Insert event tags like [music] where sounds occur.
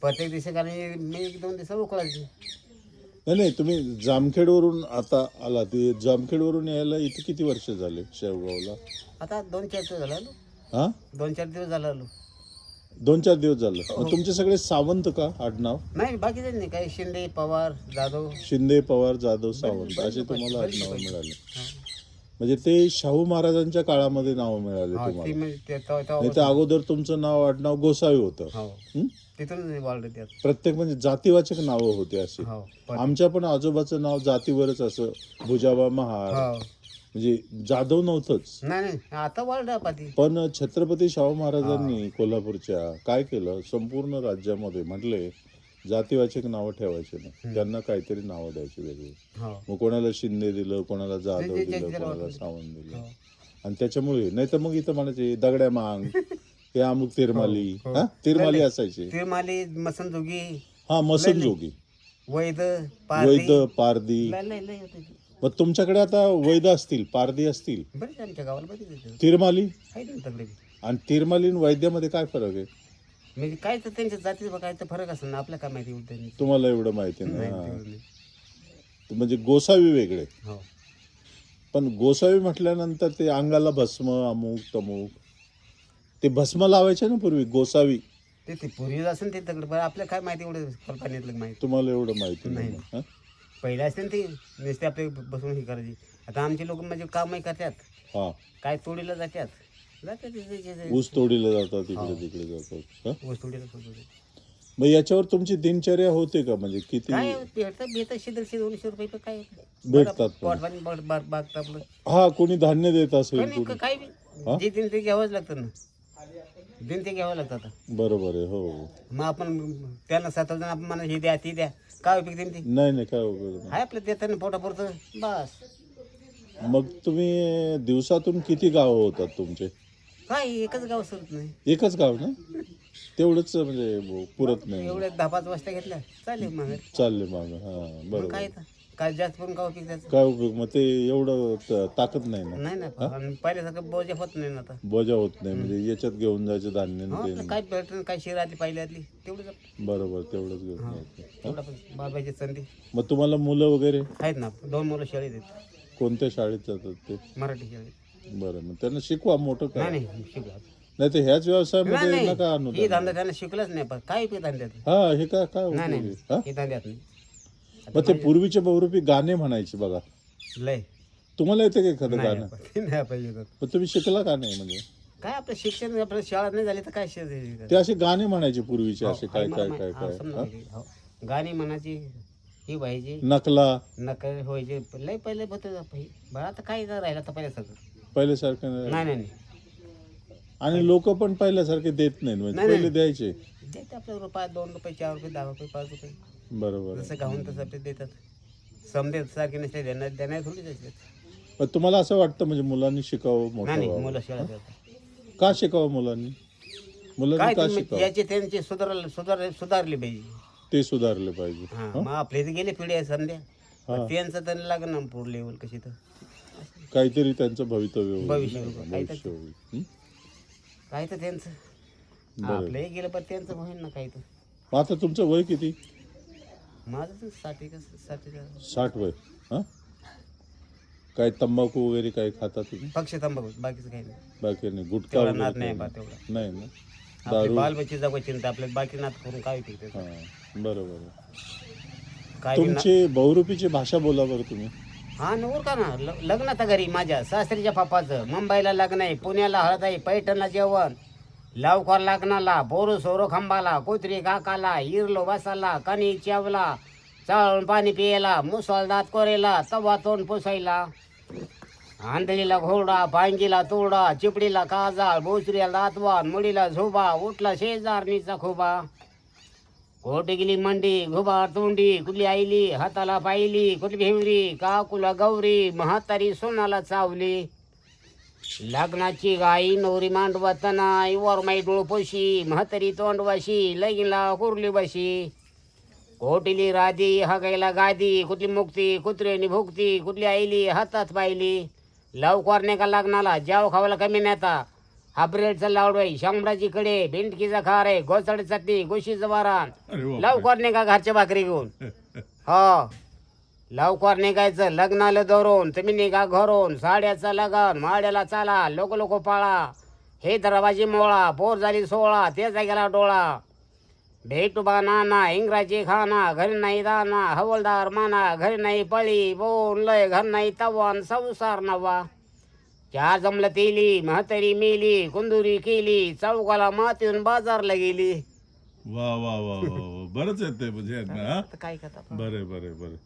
प्रत्येक दिवशी मी एक दोन दिवस उकळायची. नाही नाही तुम्ही जामखेडवरून आता आला ते जामखेडवरून यायला इथे किती वर्ष झाले शेवगावला? आता दोन चार दिवस झाला आलो. हा? दोन चार दिवस झाला आलो. दोन चार दिवस झालं. मग तुमचे सगळे सावंत का आडनाव? नाही बाकीचे नाही काही शिंदे पवार जाधव. शिंदे पवार जाधव सावंत असे तुम्हाला आडनाव मिळाले. म्हणजे ते शाहू महाराजांच्या काळामध्ये नाव मिळाले हा, तुम्हाला. म्हणजे ते- तेव्हा- तेव्हा- नाही तर अगोदर तुमचं नाव आडनाव गोसावी होतं. हो. हं? तिथून वाढलं त्यात प्रत्येक म्हणजे जातीवाचक नावं होते अशी. हो पण- आमच्या पण आजोबाचं नाव जातीवरच असं भुजाबा महार हो. म्हणजे जाधव नव्हतंच. नाही नाही आता वाढलं पाती पण छत्रपती शाहू महाराजांनी कोल्हापूरच्या काय केलं संपूर्ण राज्यामध्ये म्हटले जातीवाचक नावं ठेवायचे नाही. त्यांना काहीतरी नावं द्यायची वेगळी. हो. मग कोणाला शिंदे दिलं कोणाला जाधव जे- जे- दिलं ज्याला कोणाला वाटलं. सावंत दिलं. हो. आणि त्याच्यामुळे नाही तर मग इथं म्हणायचे दगड्या मांग. [laughs] हे अमुक तिरमाली. हो. हा. तिरमाली असायचे. तिरमाली मसनजोगी. हा मसन जोगी वैद पारधी. वैद पारदी लय लय लय होते ते. मग तुमच्याकडे आता वैद असतील पारदी असतील. बरेच आमच्या गावाला बरेच येते तिरमाली? आहे ना तगडे. आणि तिरमाली आणि वैद्यामध्ये काय फरक आहे? म्हणजे काय तर त्यांच्या जातीत काय तर फरक असेल ना आपल्या काय माहिती त्यांनी तुम्हाला एवढं माहिती नाही हा. नाही. म्हणजे गोसावी वेगळे. हो. पण गोसावी म्हटल्यानंतर ते अंगाला भस्म अमुक तमुक. ते भस्म लावायचे ना पूर्वी गोसावी. ते ते पूर्वी असेल ते तगडे पण आपल्या काय माहिती एवढं कल्पनेतलं माहिती तुम्हाला एवढं माहिती नाही. नाही. हा? पहिले असते ना ते नुसते आपले बसून हे करायची. आता आमचे लोक म्हणजे कामही करतात. हा. काय तोडीला जातात. जातात ते- ते- ते- ऊस तोडीला जातात इकडे तिकडे जातात. हा? ऊस तोडीला. मग याच्यावर तुमची दिनचर्या होते का? म्हणजे किती काय भेटतं भेटतं शिदरशे दोनशे रुपये तर काय भेटतात पण. पोट आपलं हा कोणी धान्य देत असेल काही नाही, कोणी. काही बी. जे दिन ते घ्यावंच लागतं ना. दिन ते घ्यावं लागतं आता. बरोबर आहे हो. मग आपण त्यांना सात जण आपण म्हणा हे द्या ती द्या. काय उपयोग ते नाही नाही काय उपयोग नाही. हाय आपलं देताना पोटापुरतं. बस. मग तुम्ही दिवसातून किती गावं होतात तुमचे? काय एकच गाव सरत नाही. एकच गाव ना? तेवढंच म्हणजे पुरत नाही. एवढ्या दहा पाच वाजता घेतल्या चालेल मग. चालले माग हा मग बरोबर. काय तर काय जास्त पण काय उपयोग त्याचा काय उपयोग? मग ते एवढं त- ताकद नाही ना? नाही ना आणि पहिल्यासारखं बोजा होत नाही ना आता. बोजा होत नाही म्हणजे याच्यात घेऊन जायचं धान्य हो, आणि आपलं ते काय भेटलं काय शिर आली पाहिली आली तेवढंच बरोबर तेवढंच घेऊन जायचं. तेवढं पण बाबाची संधी. मग तुम्हाला मुलं वगैरे? आहेत ना दोन मुलं शाळेत आहेत. कोणत्या शाळेत जातात ते? मराठी शाळेत. बरं मग त्यांना शिकवा मोठं काय? नाही नाही शिकला नाही तर ह्याच व्यवसायामध्ये नाही नका आणू ही धंदा त्यांना शिकलाच नाही पण काय धंद्यात. हा हे काय काय नाही उपयोग नाही. आहे? हा? हे धंद्यात नाही. मग ते पूर्वीचे बहुरूपी गाणे म्हणायचे बघा लय तुम्हाला येते का एखादं गाणं नाही पाहिजे तर. पण तुम्ही शिकला का नाही म्हणजे काय आपलं शिक्षण आपलं शाळा नाही झाली तर काय शिकायचं? ते असे गाणे म्हणायचे पूर्वीचे असे हो, काय मला काय काय हा, काय हा? हो. गाणी म्हणायची ही व्हायची नकला नक व्हायचे लय पहिले होतं बरं आता काय राहिलं आता पहिल्या सगळं पहिल्यासारखं नाही. नाही नाही नाही आणि लोक पण पहिल्यासारखे देत नाहीत म्हणजे नाही, पहिले. द्यायचे देते आपलं रुपये दोन रुपये चार रुपये दहा रुपये पाच रुपये बरोबर जसं गाऊन तसं आपले देतात. समजेल सारखे नसते देणार देणार थोडी देतात पण तुम्हाला असं वाटतं म्हणजे मुलांनी शिकावं मोठं नाही व्हावं? मुलं शाळा का शिकावं मुलांनी? मुलांनी काय का तुम्ही शिकावं? याचे त्यांचे सुधार सुधार सुधारली पाहिजे. ते सुधारले पाहिजे. हा मग आपले तर गेले पिढी आहे हा. पण त्यांचं त्यांना लागेल ना पूर्ण लेवल कशी तर. काहीतरी त्यांचं भवितव्य होईल. भविष्य होईल. होईल. हं? काय तर त्यांचं. बरं. आपलंही गेलं पण त्यांचं होईल ना काही तर. मग आता तुमचं वय किती? माझं तर साठी का साठी साठ वय हा? काय तंबाखू वगैरे काही खाता तुम्ही? पक्ष तंबाखू बाकीचं काही नाही. बाकी नाही गुटखा तेवढा नाद नाही बा नाही. तेवढा. नाही ना? आपली दारू? बाल बच्ची जगवा चिंता आपल्या बाकी नाद करून काय उपयोग त्याचा? हा बरोबर आहे. काय बी ना- तुमची बहुरूपीची भाषा बोला बरं तुम्ही. हा नवर का ना? ल- लग्न आता घरी माझ्या सासरीच्या पापाचं मुंबईला लग्न आहे पुण्याला हळद आहे पैठणला जेवण. लवकर लग्नाला बोरू सोरो खांबाला कुत्री काकाला इरलो बसाला कणी चेवला चाळून पाणी पियला मुसळदात कोरेला तवा तोंड पुसायला. आंधळीला घोडा पांगीला तोडा चिपडीला काजाळ बोचरीला दातवान मुडीला झोबा उठला शेजारणीचा खोबा. कोट गेली मंडी घुबा तोंडी कुठली आईली हाताला पाहिली कुठली भेवरी काकुला गौरी म्हातारी सोनाला चावली. लग्नाची गाई नवरी मांडवा तनाई वरमाई डोळपोशी म्हातारी तोंडवाशी लगीला कुरली बशी. कोटिली राधी हगायला गादी कुठली मुक्ती कुत्र्यानी भुकती कुठली आईली हातात पाहिली लवकर नाही का लग्नाला? जाव खावायला कमी नेता हाब्रेडचा लावडोय शामराची कडे भेंडकीचा खार आहे गोचड चटणी गोशीचं वारण. लवकर निघा घरच्या भाकरी घेऊन? हो. लवकर निघायचं लग्नाला धरून तुम्ही निघा घरून साड्याचं लगन माड्याला चाला लोक लोक पाळा. हे दरवाजी मोळा पोर झाली सोळा त्याचा गेला डोळा. भेटू बा नाना इंग्राजी खाना घरी नाही दाना हवलदार माना घरी नाही पळी बोल लय घर नाही तवान संसार नवा. चार जमलं तेली म्हातारी मेली कुंदुरी केली चौकाला मातीहून बाजारला गेली. वा वा वा वा. बरंच आहे ते म्हणजे? काय करता बरे बरे बरे.